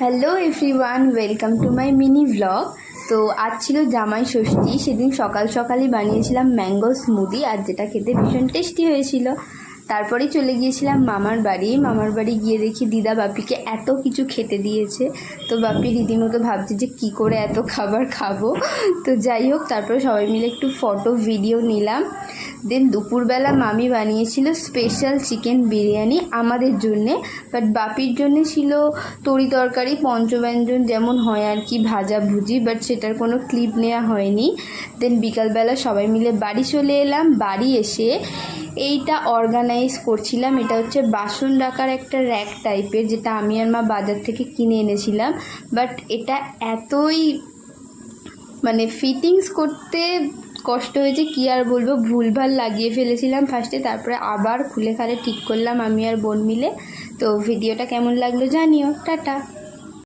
Hello everyone welcome to my mini vlog তো আজ ছিল জামাই ষষ্ঠী। সেদিন সকাল সকালই বানিয়েছিলাম ম্যাঙ্গো স্মুদি আর যেটা খেতে ভীষণ টেস্টি হয়েছিল। তারপরেই চলে গিয়েছিলাম মামার বাড়ি। মামার বাড়ি গিয়ে দেখি দিদা বাপিকে এত কিছু খেতে দিয়েছে। তো বাপি রীতিমতো ভাবছে যে কি করে এত খাবার খাব। তো যাই হোক, তারপরে সবাই মিলে একটু ফটো ভিডিও নিলাম। দেন দুপুরবেলা মামি বানিয়েছিল স্পেশাল চিকেন বিরিয়ানি আমাদের জন্যে বাট বাপির জন্য ছিল তরি তরকারি, পঞ্চব্যঞ্জন যেমন হয় আর কি, ভাজা ভুজি বাট সেটার কোনো ক্লিপ নেওয়া হয়নি। দেন বিকালবেলা সবাই মিলে বাড়ি চলে এলাম, বাড়ি এসে এইটা অর্গানাইজ করছিলাম। এটা হচ্ছে বাসন রাখার একটা র্যাক টাইপের যেটা আমি আর মা বাজার থেকে কিনে এনেছিলাম। বাট এটা এতই মানে ফিটিংস করতে কষ্ট হয়েছে কি আর বলব, ভুলভাল লাগিয়ে ফেলেছিলাম ফার্স্টে তারপরে আবার খুলে খালে ঠিক করলাম আমি আর বোন মিলে। তো ভিডিওটা কেমন লাগল জানিও, টাটা।